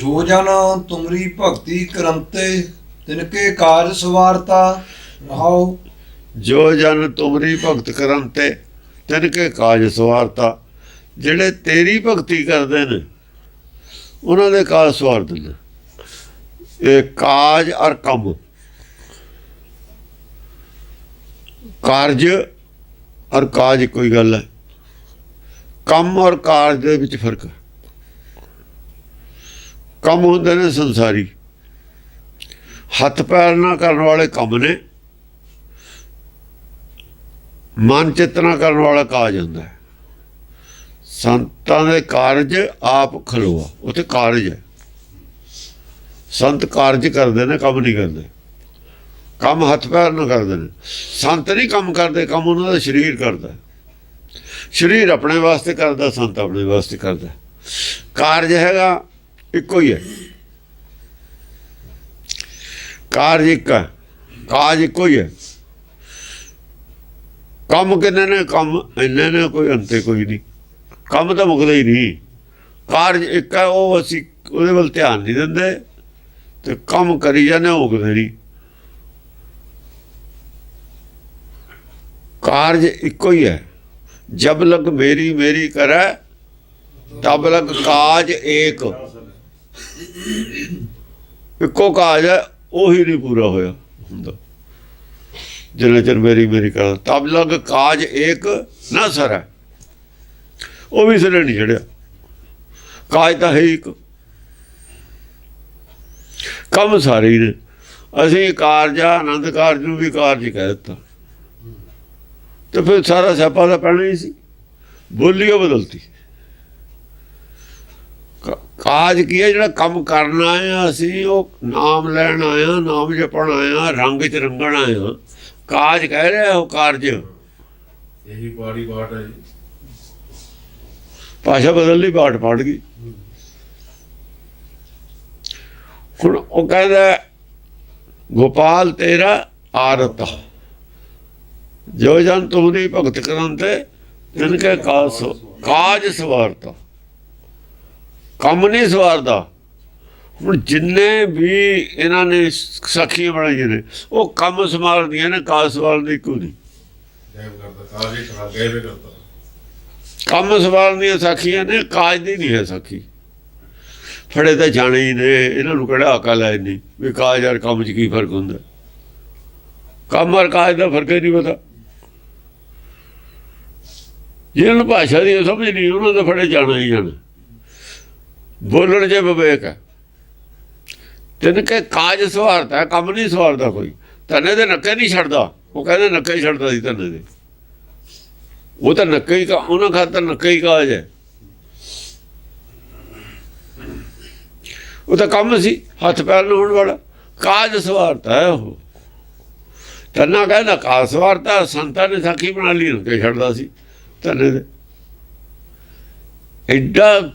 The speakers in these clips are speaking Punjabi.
ਜੋ ਜਨ ਤੁਮਰੀ ਭਗਤੀ ਕਰੰਤੇ, ਤਿਨਕੇ ਕਾਜ ਸਵਾਰਤਾ ਰਹਾਓ। ਜੋ ਜਨ ਤੁਮਰੀ ਭਗਤ ਕਰਨ ਤੇ ਤਿਨ ਕਾਜ ਸਵਾਰਤਾ। ਜਿਹੜੇ ਤੇਰੀ ਭਗਤੀ ਕਰਦੇ ਨੇ, ਉਹਨਾਂ ਦੇ ਕਾਜ ਸਵਾਰ ਦਿੰਦੇ। ਇਹ ਕਾਜ ਔਰ ਕੰਮ। ਕਾਰਜ ਔਰ ਕਾਜ ਕੋਈ ਗੱਲ ਹੈ। ਕੰਮ ਔਰ ਕਾਰਜ ਦੇ ਵਿੱਚ ਫ਼ਰਕ ਹੈ। ਕੰਮ ਹੁੰਦੇ ਨੇ ਸੰਸਾਰੀ। ਹੱਥ ਪੈਰ ਨਾਲ ਕਰਨ ਵਾਲੇ ਕੰਮ ਨੇ। ਮਨ ਚੇਤਨਾ ਕਰਨ ਵਾਲਾ ਕਾਜ ਹੁੰਦਾ ਹੈ। ਸੰਤਾਂ ਦੇ ਕਾਰਜ ਆਪ ਖਲੋਆ ਉੱਥੇ ਕਾਰਜ ਹੈ। ਸੰਤ ਕਾਰਜ ਕਰਦੇ ਨੇ, ਕੰਮ ਨਹੀਂ ਕਰਦੇ। ਕੰਮ ਹੱਥ ਪੈਰ ਨਾਲ ਕਰਦੇ ਨੇ। ਸੰਤ ਨਹੀਂ ਕੰਮ ਕਰਦੇ, ਕੰਮ ਉਹਨਾਂ ਦਾ ਸਰੀਰ ਕਰਦਾ ਸਰੀਰ ਆਪਣੇ ਵਾਸਤੇ ਕਰਦਾ, ਸੰਤ ਆਪਣੇ ਵਾਸਤੇ ਕਰਦਾ ਕਾਰਜ ਹੈਗਾ ਇੱਕੋ ਹੀ ਹੈ। ਕਾਰਜ ਇੱਕ ਹੈ। ਕਾਜ ਇੱਕੋ ਹੀ ਹੈ। ਕੰਮ ਕਿੰਨੇ ਨੇ? ਕੰਮ ਇੰਨੇ ਨੇ, ਕੋਈ ਅੰਤੇ ਕੋਈ ਨਹੀਂ। ਕੰਮ ਤਾਂ ਮੁੱਕਦਾ ਹੀ ਨਹੀਂ। ਕਾਰਜ ਇੱਕ ਹੈ, ਉਹ ਅਸੀਂ ਉਹਦੇ ਵੱਲ ਧਿਆਨ ਨਹੀਂ ਦਿੰਦੇ। ਤੇ ਕੰਮ ਕਰੀ ਜਾਂਦੇ ਉਹ ਮੁੱਕਦੇ ਨਹੀਂ। ਕਾਰਜ ਇੱਕੋ ਹੀ ਹੈ। ਜਬ ਲਗ ਮੇਰੀ ਮੇਰੀ ਕਰੈ, ਤਬ ਲਗ ਕਾਜ ਏਕ। ਇੱਕੋ ਕਾਜ ਹੈ, ਉਹੀ ਨਹੀਂ ਪੂਰਾ ਹੋਇਆ ਹੁੰਦਾ। ਜਿੰਨਾ ਚਿਰ ਮੇਰੀ ਮੇਰੀ ਕਰ ਤਬ ਲਗ ਕਾਜ ਏਕ ਨਾ ਸਰੈ ਉਹ ਵੀ ਸਿਰੇ ਨਹੀਂ ਚੜਿਆ। ਕਾਜ ਤਾਂ ਹੈ ਹੀ ਇੱਕ। ਕੰਮ ਸਾਰੇ ਹੀ ਨੇ। ਅਸੀਂ ਕਾਰਜ ਆਨੰਦ ਕਾਰਜ ਨੂੰ ਵੀ ਕਾਰਜ ਕਹਿ ਦਿੱਤਾ। ਤੇ ਫਿਰ ਸਾਰਾ ਸਿਆਪਾ ਦਾ ਪੈਣਾ ਹੀ ਸੀ। ਬੋਲੀ ਉਹ ਬਦਲਤੀ। ਕਾਜ ਕੀ ਹੈ ਜਿਹੜਾ ਕੰਮ ਕਰਨਾ ਹੈ ਅਸੀਂ ਉਹ ਨਾਮ ਲੈਣ ਆਇਆ ਨਾਮ ਜਪਣ ਆਇਆ ਰੰਗ ਚ ਰੰਗਣ ਆਇਆ ਕਾਜ ਕਹਿ ਰਿਹਾ ਉਹ ਕਾਰਜ। ਇਹੀ ਪਾੜੀ ਬਾਟ ਹੈ ਜੀ। ਭਾਸ਼ਾ ਬਦਲ ਲਈ ਬਾਟ ਪੜ ਗਈ। ਹੁਣ ਉਹ ਕਹਿੰਦਾ ਗੋਪਾਲ ਤੇਰਾ ਆਰਤ। ਜੋ ਜਨ ਤੁਮਰੀ ਭਗਤ ਕਰਨ ਤੇ ਤਿਨ ਕੇ ਕਾਜ ਸਵਾਰਤਾ। ਕੰਮ ਨਹੀਂ ਸਵਾਰਦਾ। ਹੁਣ ਜਿੰਨੇ ਵੀ ਇਹਨਾਂ ਨੇ ਸਾਖੀਆਂ ਬਣਾਈਆਂ ਨੇ ਉਹ ਕੰਮ ਸਮਾਰਦੀਆਂ ਨੇ ਕਾਜ ਸਵਾਰਦੀ ਕੋਈ ਨਹੀਂ ਕੰਮ ਸਵਾਰਨ ਦੀਆਂ ਸਾਖੀਆਂ ਨੇ ਕਾਜ ਦੀ ਨਹੀਂ ਹੈ ਸਾਖੀ। ਫੜੇ ਤਾਂ ਜਾਣੇ ਹੀ ਨੇ ਇਹਨਾਂ ਨੂੰ ਕਿਹੜਾ ਅਕਲ ਹੈ ਨਹੀਂ ਵੀ ਕਾਜ ਔਰ ਕੰਮ 'ਚ ਕੀ ਫ਼ਰਕ ਹੁੰਦਾ। ਕੰਮ ਔਰ ਕਾਜ ਦਾ ਫ਼ਰਕ ਹੀ ਨਹੀਂ ਪਤਾ। ਜਿਹਨਾਂ ਭਾਸ਼ਾ ਦੀ ਸਮਝ ਨਹੀਂ ਉਹਨਾਂ ਦਾ ਫੜੇ ਜਾਣਾ ਹੀ ਜਾਣਾ। ਬੋਲਣ ਜੇ ਵਿਵੇਕ ਹੈ। ਤਿੰਨ ਕੇ ਕਾਜ ਸਵਾਰਤਾ ਕੰਮ ਨਹੀਂ ਸਵਾਰਦਾ ਕੋਈ। ਤਨੇ ਦੇ ਨੱਕੇ ਨਹੀਂ ਛੱਡਦਾ। ਉਹ ਕਹਿੰਦੇ ਨੱਕੇ ਹੀ ਛੱਡਦਾ ਸੀ ਤਨੇ ਦੇ। ਉਹ ਤਾਂ ਨੱਕੇ ਹੀ ਕਾ, ਉਹਨਾਂ ਖਾਤਰ ਨੱਕੇ ਹੀ ਕਾਜ ਹੈ। ਉਹ ਤਾਂ ਕੰਮ ਸੀ, ਹੱਥ ਪੈਰ ਲਾਉਣ ਵਾਲਾ। ਕਾਜ ਸਵਾਰਤਾ ਹੈ ਉਹ। ਤੰਨਾ ਕਹਿੰਦਾ ਕਾਜ ਸਵਾਰਤਾ ਸੰਤਾਂ ਨੇ ਸਾਖੀ ਬਣਾ ਲਈ, ਨੱਕੇ ਛੱਡਦਾ ਸੀ ਤੰਨੇ ਦੇ। ਐਡਾ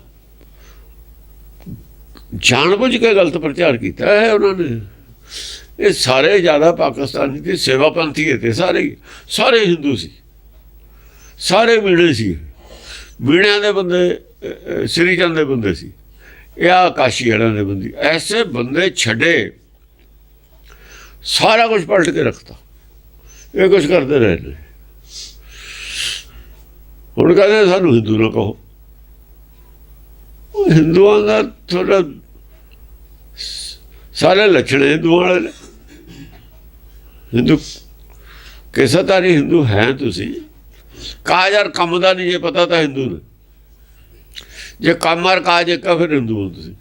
ਜਾਣਬੁੱਝ ਕੇ ਗਲਤ ਪ੍ਰਚਾਰ ਕੀਤਾ ਹੈ ਉਹਨਾਂ ਨੇ। ਇਹ ਸਾਰੇ ਜ਼ਿਆਦਾ ਪਾਕਿਸਤਾਨੀ ਤੇ ਸੇਵਾਪੰਥੀ ਤੇ ਸਾਰੇ ਹੀ। ਸਾਰੇ ਹਿੰਦੂ ਸੀ। ਸਾਰੇ ਮੀਣੇ ਸੀ। ਮੀਣਿਆਂ ਦੇ ਬੰਦੇ ਸ੍ਰੀ ਚੰਦ ਦੇ ਬੰਦੇ ਸੀ। ਇਹ ਆ ਕਾਸ਼ੀ ਵਾਲਿਆਂ ਦੇ ਬੰਦੇ। ਐਸੇ ਬੰਦੇ ਛੱਡੇ, ਸਾਰਾ ਕੁਝ ਪਲਟ ਕੇ ਰੱਖਤਾ। ਇਹ ਕੁਝ ਕਰਦੇ ਰਹੇ ਨੇ। ਹੁਣ ਕਹਿੰਦੇ ਸਾਨੂੰ ਹਿੰਦੂ ਨਾ ਕਹੋ। ਹਿੰਦੂਆਂ ਦਾ ਥੋੜਾ ਸਾਰੇ ਲੱਛਣ ਹਿੰਦੂਆਂ ਵਾਲੇ ਨੇ। ਹਿੰਦੂ, ਕਿਸੇ ਤਰ੍ਹਾਂ ਹਿੰਦੂ ਹੈ ਤੁਸੀਂ। ਕਾਜ ਔਰ ਕੰਮ ਦਾ ਨਹੀਂ ਜੇ ਪਤਾ ਤਾਂ ਹਿੰਦੂ ਨੇ। ਜੇ ਕੰਮ ਔਰ ਕਾਜ ਇੱਕ ਫਿਰ ਹਿੰਦੂ ਹੋ ਤੁਸੀਂ।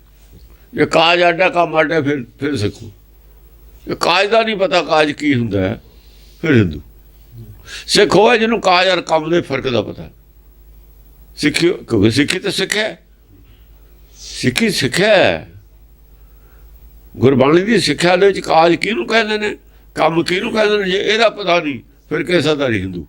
ਜੇ ਕਾਜ ਆਡਾ, ਕੰਮ ਆਡਾ, ਫਿਰ ਫਿਰ ਸਿੱਖੋ। ਜੇ ਕਾਜ ਦਾ ਨਹੀਂ ਪਤਾ ਕਾਜ ਕੀ ਹੁੰਦਾ ਹੈ, ਫਿਰ ਹਿੰਦੂ। ਸਿੱਖ ਹੋਇਆ ਜਿਹਨੂੰ ਕਾਜ ਔਰ ਕੰਮ ਦੇ ਫ਼ਰਕ ਦਾ ਪਤਾ। ਸਿੱਖਿਓ, ਕਿਉਂਕਿ ਸਿੱਖੀ ਤਾਂ ਸਿੱਖਿਆ ਸਿੱਖੀ ਸਿੱਖਿਆ ਹੈ। ਗੁਰਬਾਣੀ ਦੀ ਸਿੱਖਿਆ ਦੇ ਵਿੱਚ ਕਾਜ ਕਿਹਨੂੰ ਕਹਿੰਦੇ ਨੇ? ਕੰਮ ਕਿਹਨੂੰ ਕਹਿੰਦੇ ਨੇ? ਜੇ ਇਹਦਾ ਪਤਾ ਨਹੀਂ, ਫਿਰ ਕਿਸਾ ਦਾ ਹਿੰਦੂ।